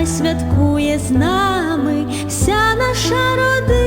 Хай святкує з нами вся наша родина.